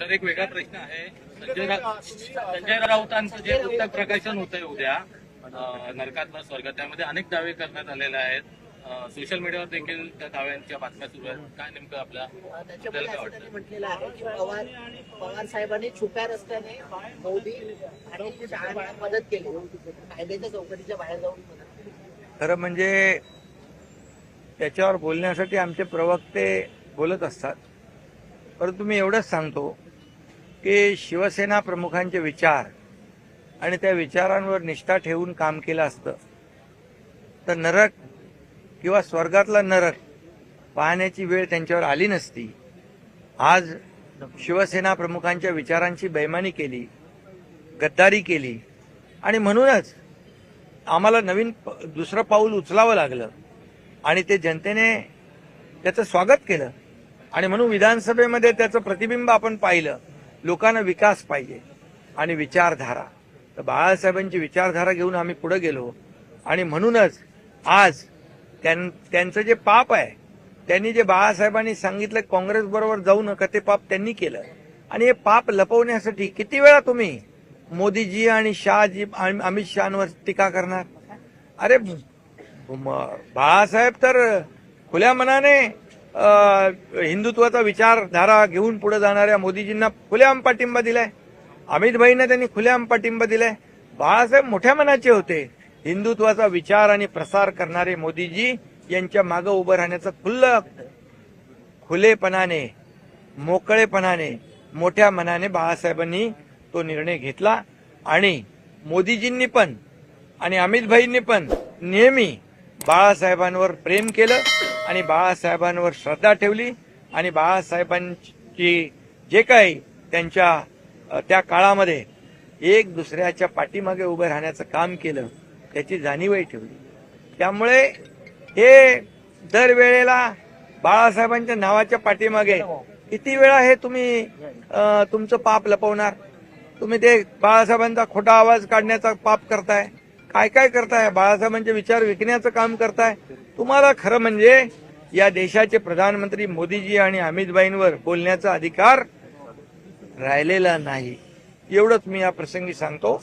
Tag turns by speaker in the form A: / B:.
A: तर एक वेगळा प्रश्न आहे. संजय संजय राऊतांचं जे पुस्तक प्रकाशन होतंय उद्या अं, नरकात व स्वर्गात त्यामध्ये अनेक दावे करण्यात आलेले आहेत. सोशल मीडियावर देखील त्या दाव्यांच्या बातम्या सुरू आहेत. काय नेमकं आपल्या
B: त्याच्यामध्ये म्हटलेलं आहे की पवार पवार साहेबांनी छुप्या रस्त्याने मोदी आणि मदत केली. कायद्याच्या चौकटीच्या बाहेर जाऊन मदत केली.
C: खरं म्हणजे त्याच्यावर बोलण्यासाठी आमचे प्रवक्ते बोलत असतात. परंतु मी एवढंच सांगतो की शिवसेना प्रमुखांचे विचार आणि त्या विचारांवर निष्ठा ठेवून काम केलं असतं. तर नरक किंवा स्वर्गातला नरक पाहण्याची वेळ त्यांच्यावर आली नसती. आज शिवसेना प्रमुखांच्या विचारांची बैमानी केली गद्दारी केली आणि म्हणूनच आम्हाला नवीन प- दुसरं पाऊल उचलावं लागलं आणि ते जनतेने त्याचं स्वागत केलं आणि म्हणून विधानसभेमध्ये त्याचं प्रतिबिंब आपण पाहिलं. लोकांना विकास पाहिजे आणि विचारधारा. तर बाळासाहेबांची विचारधारा घेऊन आम्ही पुढे गेलो आणि म्हणूनच आज त्यां- त्यांचं जे पाप आहे त्यांनी जे बाळासाहेबांनी सांगितलं काँग्रेस बरोबर जाऊ नका ते पाप त्यांनी केलं. आणि हे पाप लपवण्यासाठी किती वेळा तुम्ही मोदीजी आणि शहाजी अमित शहावर टीका करणार? अरे बाळासाहेब तर खुल्या मनाने हिंदुत्वाचा विचारधारा घेऊन पुढे जाणाऱ्या मोदीजींना खुलेआम पाठिंबा दिलाय. अमित भाईंना त्यांनी खुलेआम पाठिंबा दिलाय. बाळासाहेब मोठ्या मनाचे होते. हिंदुत्वाचा विचार आणि प्रसार करणारे मोदीजी यांच्या मागे उभं राहण्याचं खुल्लं खुलेपणाने मोकळेपणाने मोठ्या मनाने बाळासाहेबांनी तो निर्णय घेतला आणि मोदीजींनी पण आणि अमित भाईंनी पण नेहमी बाळासाहेबांवर प्रेम केलं. आणि बाळासाहेबांवर श्रद्धा ठेवली आणि बाळासाहेबांची जे काही त्यांच्या त्या काळामध्ये एक दुसऱ्याच्या पाठीमागे उभं राहण्याचं काम केलं त्याची जाणीवही ठेवली. त्यामुळे हे दरवेळेला बाळासाहेबांच्या नावाच्या पाठीमागे किती वेळा हे तुम्ही तुमचं पाप लपवणार? तुम्ही ते बाळासाहेबांचा खोटा आवाज काढण्याचा पाप करताय? काय काय करताय? बाळासाहेबांचे विचार विकण्याचं काम करताय. तुम्हाला खरं म्हणजे या देशाचे प्रधानमंत्री मोदीजी आणि अमितभाईंवर बोलण्याचा अधिकार राहिलेला नाही. एवढंच मी या प्रसंगी सांगतो.